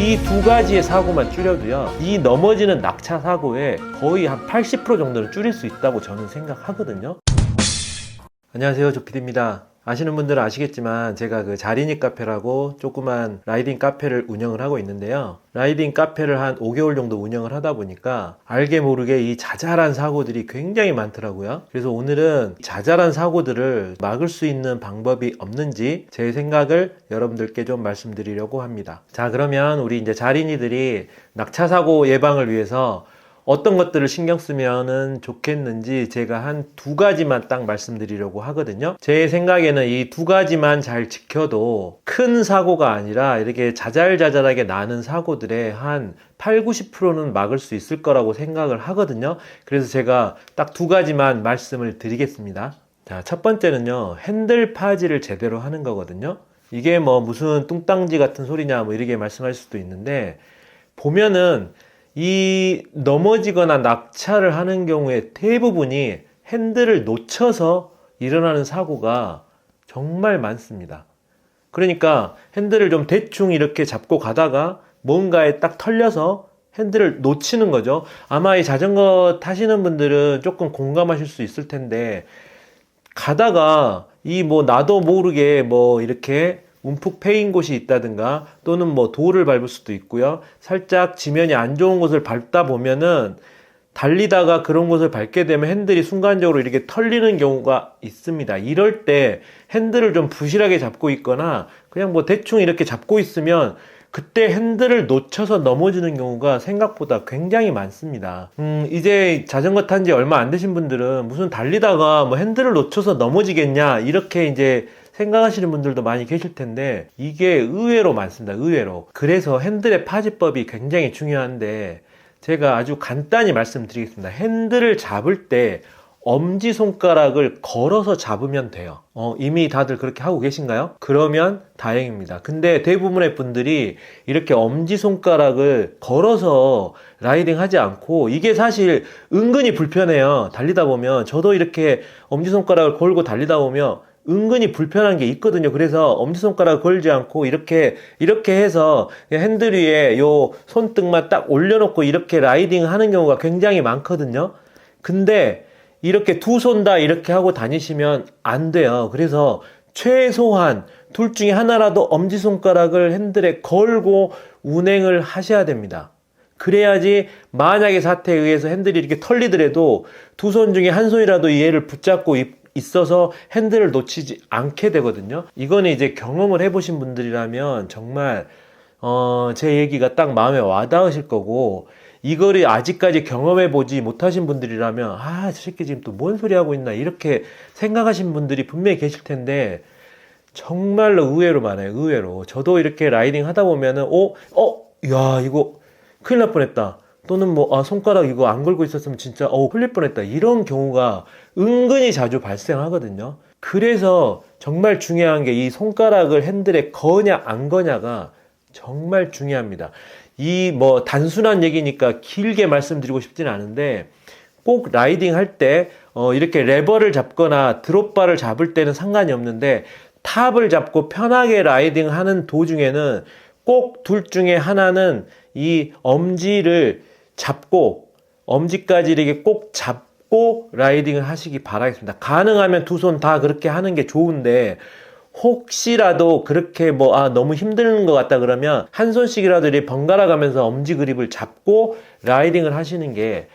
이 두 가지의 사고만 줄여도요, 이 넘어지는 낙차 사고의 거의 한 80% 정도는 줄일 수 있다고 저는 생각하거든요. 안녕하세요, 조피디입니다. 아시는 분들은 아시겠지만 제가 그 자리니 카페라고 조그만 라이딩 카페를 운영을 하고 있는데요. 라이딩 카페를 한 5개월 정도 운영을 하다 보니까 알게 모르게 이 자잘한 사고들이 굉장히 많더라고요. 그래서 오늘은 자잘한 사고들을 막을 수 있는 방법이 없는지 제 생각을 여러분들께 좀 말씀드리려고 합니다. 자, 그러면 우리 이제 자린이들이 낙차 사고 예방을 위해서 어떤 것들을 신경 쓰면은 좋겠는지 제가 한 두 가지만 딱 말씀드리려고 하거든요. 제 생각에는 이 두 가지만 잘 지켜도 큰 사고가 아니라 이렇게 자잘자잘하게 나는 사고들의 한 8, 90%는 막을 수 있을 거라고 생각을 하거든요. 그래서 제가 딱 두 가지만 말씀을 드리겠습니다. 자, 첫 번째는요. 핸들 파지를 제대로 하는 거거든요. 이게 뭐 무슨 뚱땅지 같은 소리냐 뭐 이렇게 말씀할 수도 있는데 보면은 이 넘어지거나 낙차를 하는 경우에 대부분이 핸들을 놓쳐서 일어나는 사고가 정말 많습니다. 그러니까 핸들을 좀 대충 이렇게 잡고 가다가 뭔가에 딱 털려서 핸들을 놓치는 거죠. 아마 이 자전거 타시는 분들은 조금 공감하실 수 있을 텐데 가다가 이 뭐 나도 모르게 뭐 이렇게 움푹 패인 곳이 있다든가 또는 뭐 돌을 밟을 수도 있고요. 살짝 지면이 안 좋은 곳을 밟다 보면은 달리다가 그런 곳을 밟게 되면 핸들이 순간적으로 이렇게 털리는 경우가 있습니다. 이럴 때 핸들을 좀 부실하게 잡고 있거나 그냥 뭐 대충 이렇게 잡고 있으면 그때 핸들을 놓쳐서 넘어지는 경우가 생각보다 굉장히 많습니다. 음, 이제 자전거 탄 지 얼마 안 되신 분들은 무슨 달리다가 뭐 핸들을 놓쳐서 넘어지겠냐, 이렇게 이제 생각하시는 분들도 많이 계실 텐데, 이게 의외로 많습니다. 의외로. 그래서 핸들의 파지법이 굉장히 중요한데, 제가 아주 간단히 말씀드리겠습니다. 핸들을 잡을 때 엄지손가락을 걸어서 잡으면 돼요. 어, 이미 다들 그렇게 하고 계신가요? 그러면 다행입니다. 근데 대부분의 분들이 이렇게 엄지손가락을 걸어서 라이딩 하지 않고 이게 사실 은근히 불편해요. 달리다 보면 저도 이렇게 엄지손가락을 걸고 달리다 보면 은근히 불편한 게 있거든요. 그래서 엄지손가락 걸지 않고 이렇게 이렇게 해서 핸들 위에 요 손등만 딱 올려놓고 이렇게 라이딩 하는 경우가 굉장히 많거든요. 근데 이렇게 두 손 다 이렇게 하고 다니시면 안 돼요. 그래서 최소한 둘 중에 하나라도 엄지손가락을 핸들에 걸고 운행을 하셔야 됩니다. 그래야지 만약에 사태에 의해서 핸들이 이렇게 털리더라도 두 손 중에 한 손이라도 얘를 붙잡고 있- 있어서 핸들을 놓치지 않게 되거든요. 이거는 이제 경험을 해보신 분들이라면 정말 어, 제 얘기가 딱 마음에 와닿으실 거고 이거를 아직까지 경험해 보지 못하신 분들이라면 아, 저 새끼 지금 또 뭔 소리 하고 있나 이렇게 생각하신 분들이 분명히 계실 텐데 정말로 의외로 많아요. 의외로. 저도 이렇게 라이딩 하다 보면은 어, 어, 야, 이거 큰일 날 뻔했다. 또는 뭐, 아, 손가락 이거 안 걸고 있었으면 진짜, 어, 흘릴 뻔했다. 이런 경우가 은근히 자주 발생하거든요. 그래서 정말 중요한 게 이 손가락을 핸들에 거냐, 안 거냐가 정말 중요합니다. 이 뭐 단순한 얘기니까 길게 말씀드리고 싶지는 않은데 꼭 라이딩 할때 어, 이렇게 레버를 잡거나 드롭바를 잡을 때는 상관이 없는데 탑을 잡고 편하게 라이딩 하는 도중에는 꼭 둘 중에 하나는 이 엄지를 잡고 엄지까지 이렇게 꼭 잡고 라이딩을 하시기 바라겠습니다. 가능하면 두 손 다 그렇게 하는 게 좋은데 혹시라도 그렇게 뭐, 아, 너무 힘드는 것 같다 그러면 한 손씩이라도 이렇게 번갈아 가면서 엄지 그립을 잡고 라이딩을 하시는 게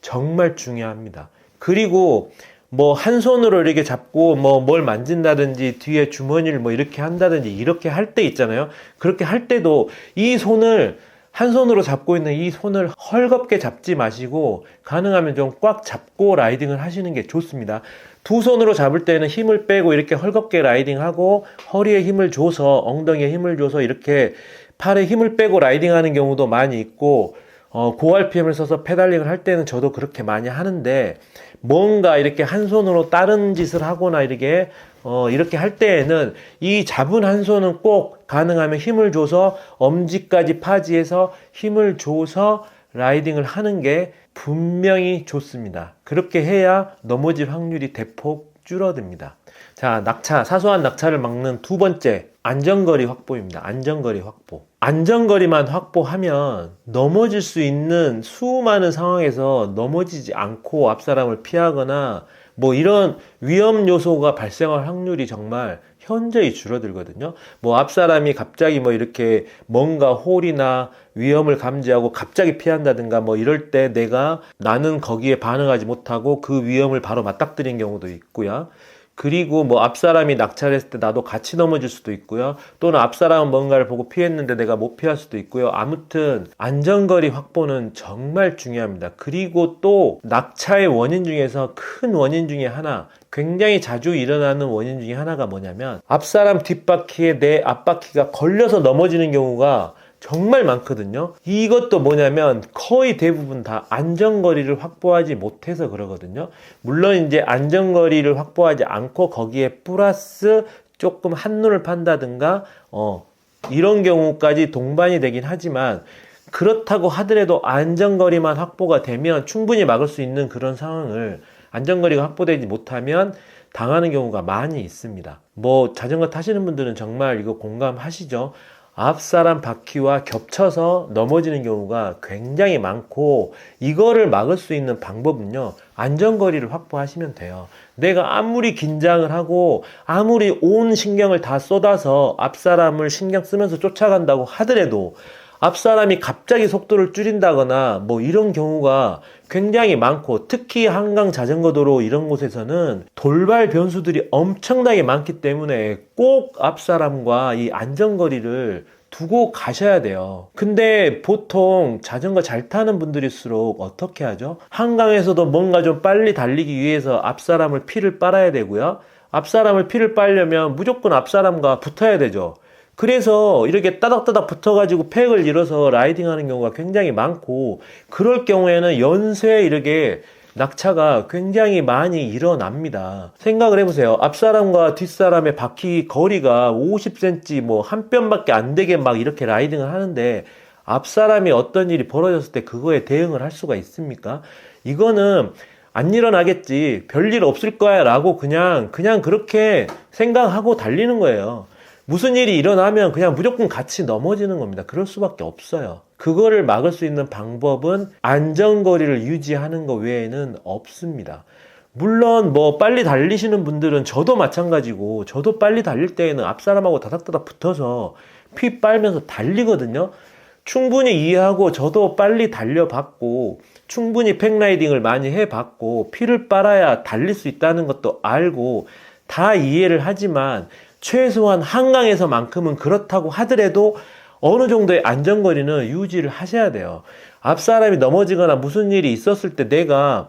정말 중요합니다. 그리고 뭐 한 손으로 이렇게 잡고 뭐 뭘 만진다든지 뒤에 주머니를 뭐 이렇게 한다든지 이렇게 할 때 있잖아요. 그렇게 할 때도 이 손을 한 손으로 잡고 있는 이 손을 헐겁게 잡지 마시고 가능하면 좀 꽉 잡고 라이딩을 하시는 게 좋습니다. 두 손으로 잡을 때는 힘을 빼고 이렇게 헐겁게 라이딩하고 허리에 힘을 줘서 엉덩이에 힘을 줘서 이렇게 팔에 힘을 빼고 라이딩하는 경우도 많이 있고 어, 고RPM을 써서 페달링을 할 때는 저도 그렇게 많이 하는데 뭔가 이렇게 한 손으로 다른 짓을 하거나 이렇게 어, 이렇게 할 때에는 이 잡은 한 손은 꼭 가능하면 힘을 줘서 엄지까지 파지해서 힘을 줘서 라이딩을 하는 게 분명히 좋습니다. 그렇게 해야 넘어질 확률이 대폭 줄어듭니다. 자, 낙차, 사소한 낙차를 막는 두 번째, 안전거리 확보입니다. 안전거리 확보. 안전거리만 확보하면 넘어질 수 있는 수많은 상황에서 넘어지지 않고 앞사람을 피하거나 뭐 이런 위험 요소가 발생할 확률이 정말 현저히 줄어들거든요. 뭐 앞사람이 갑자기 뭐 이렇게 뭔가 홀이나 위험을 감지하고 갑자기 피한다든가 뭐 이럴 때 내가 나는 거기에 반응하지 못하고 그 위험을 바로 맞닥뜨린 경우도 있고요. 그리고 뭐 앞사람이 낙찰했을 때 나도 같이 넘어질 수도 있고요. 또는 앞사람은 뭔가를 보고 피했는데 내가 못 피할 수도 있고요. 아무튼 안전거리 확보는 정말 중요합니다. 그리고 또 낙차의 원인 중에서 큰 원인 중에 하나 굉장히 자주 일어나는 원인 중에 하나가 뭐냐면 앞사람 뒷바퀴에 내 앞바퀴가 걸려서 넘어지는 경우가 정말 많거든요. 이것도 뭐냐면 거의 대부분 다 안전거리를 확보하지 못해서 그러거든요. 물론 이제 안전거리를 확보하지 않고 거기에 플러스 조금 한눈을 판다든가, 어, 이런 경우까지 동반이 되긴 하지만 그렇다고 하더라도 안전거리만 확보가 되면 충분히 막을 수 있는 그런 상황을 안전거리가 확보되지 못하면 당하는 경우가 많이 있습니다. 뭐 자전거 타시는 분들은 정말 이거 공감하시죠? 앞사람 바퀴와 겹쳐서 넘어지는 경우가 굉장히 많고 이거를 막을 수 있는 방법은요 안전거리를 확보하시면 돼요. 내가 아무리 긴장을 하고 아무리 온 신경을 다 쏟아서 앞사람을 신경 쓰면서 쫓아간다고 하더라도 앞사람이 갑자기 속도를 줄인다거나 뭐 이런 경우가 굉장히 많고 특히 한강 자전거 도로 이런 곳에서는 돌발 변수들이 엄청나게 많기 때문에 꼭 앞사람과 이 안전거리를 두고 가셔야 돼요. 근데 보통 자전거 잘 타는 분들일수록 어떻게 하죠? 한강에서도 뭔가 좀 빨리 달리기 위해서 앞사람을 피를 빨아야 되고요. 앞사람을 피를 빨려면 무조건 앞사람과 붙어야 되죠. 그래서 이렇게 따닥따닥 붙어가지고 팩을 잃어서 라이딩하는 경우가 굉장히 많고 그럴 경우에는 연쇄 이렇게 낙차가 굉장히 많이 일어납니다. 생각을 해보세요. 앞사람과 뒷사람의 바퀴 거리가 50cm 뭐 한 뼘밖에 안 되게 막 이렇게 라이딩을 하는데 앞사람이 어떤 일이 벌어졌을 때 그거에 대응을 할 수가 있습니까? 이거는 안 일어나겠지. 별일 없을 거야. 라고 그냥, 그냥 그렇게 생각하고 달리는 거예요. 무슨 일이 일어나면 그냥 무조건 같이 넘어지는 겁니다. 그럴 수밖에 없어요. 그거를 막을 수 있는 방법은 안전거리를 유지하는 것 외에는 없습니다. 물론 뭐 빨리 달리시는 분들은 저도 마찬가지고 저도 빨리 달릴 때에는 앞사람하고 다닥다닥 붙어서 피 빨면서 달리거든요. 충분히 이해하고 저도 빨리 달려봤고 충분히 팩라이딩을 많이 해봤고 피를 빨아야 달릴 수 있다는 것도 알고 다 이해를 하지만 최소한 한강에서만큼은 그렇다고 하더라도 어느 정도의 안전거리는 유지를 하셔야 돼요. 앞사람이 넘어지거나 무슨 일이 있었을 때 내가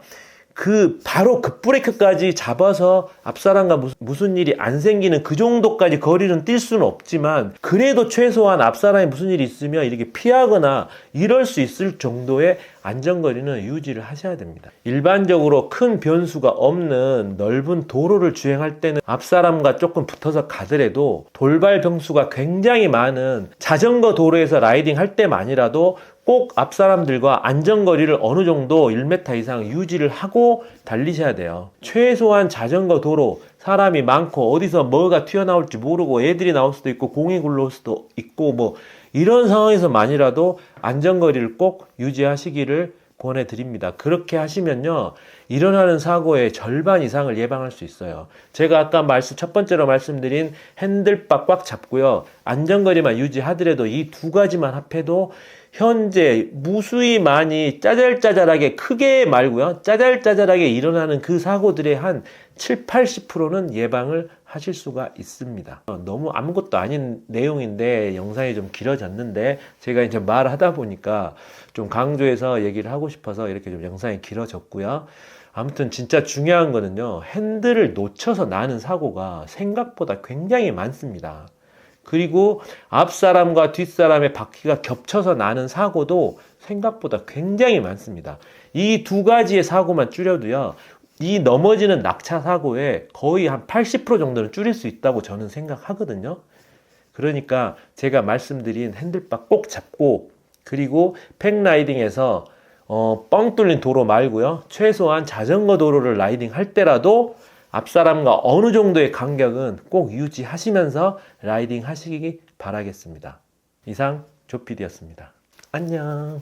그 바로 급브레이크까지 잡아서 앞사람과 무슨, 무슨 일이 안 생기는 그 정도까지 거리는 뛸 수는 없지만 그래도 최소한 앞사람이 무슨 일이 있으면 이렇게 피하거나 이럴 수 있을 정도의 안전거리는 유지를 하셔야 됩니다. 일반적으로 큰 변수가 없는 넓은 도로를 주행할 때는 앞사람과 조금 붙어서 가더라도 돌발 변수가 굉장히 많은 자전거 도로에서 라이딩 할 때만이라도 꼭 앞 사람들과 안전거리를 어느 정도 1m 이상 유지를 하고 달리셔야 돼요. 최소한 자전거 도로, 사람이 많고 어디서 뭐가 튀어나올지 모르고 애들이 나올 수도 있고 공이 굴러올 수도 있고 뭐 이런 상황에서만이라도 안전거리를 꼭 유지하시기를 권해드립니다. 그렇게 하시면요, 일어나는 사고의 절반 이상을 예방할 수 있어요. 제가 아까 말씀, 첫 번째로 말씀드린 핸들바 꽉 잡고요, 안전거리만 유지하더라도 이 두 가지만 합해도 현재 무수히 많이 짜잘짜잘하게 크게 말고요. 짜잘짜잘하게 일어나는 그 사고들의 한 7, 80%는 예방을 하실 수가 있습니다. 어, 너무 아무것도 아닌 내용인데 영상이 좀 길어졌는데 제가 이제 말을 하다 보니까 좀 강조해서 얘기를 하고 싶어서 이렇게 좀 영상이 길어졌고요. 아무튼 진짜 중요한 거는요. 핸들을 놓쳐서 나는 사고가 생각보다 굉장히 많습니다. 그리고 앞사람과 뒷사람의 바퀴가 겹쳐서 나는 사고도 생각보다 굉장히 많습니다. 이 두 가지의 사고만 줄여도요, 이 넘어지는 낙차 사고에 거의 한 80% 정도는 줄일 수 있다고 저는 생각하거든요. 그러니까 제가 말씀드린 핸들바 꼭 잡고, 그리고 팩라이딩에서 어, 뻥 뚫린 도로 말고요. 최소한 자전거 도로를 라이딩 할 때라도 앞사람과 어느 정도의 간격은 꼭 유지하시면서 라이딩 하시기 바라겠습니다. 이상 조피디였습니다. 안녕.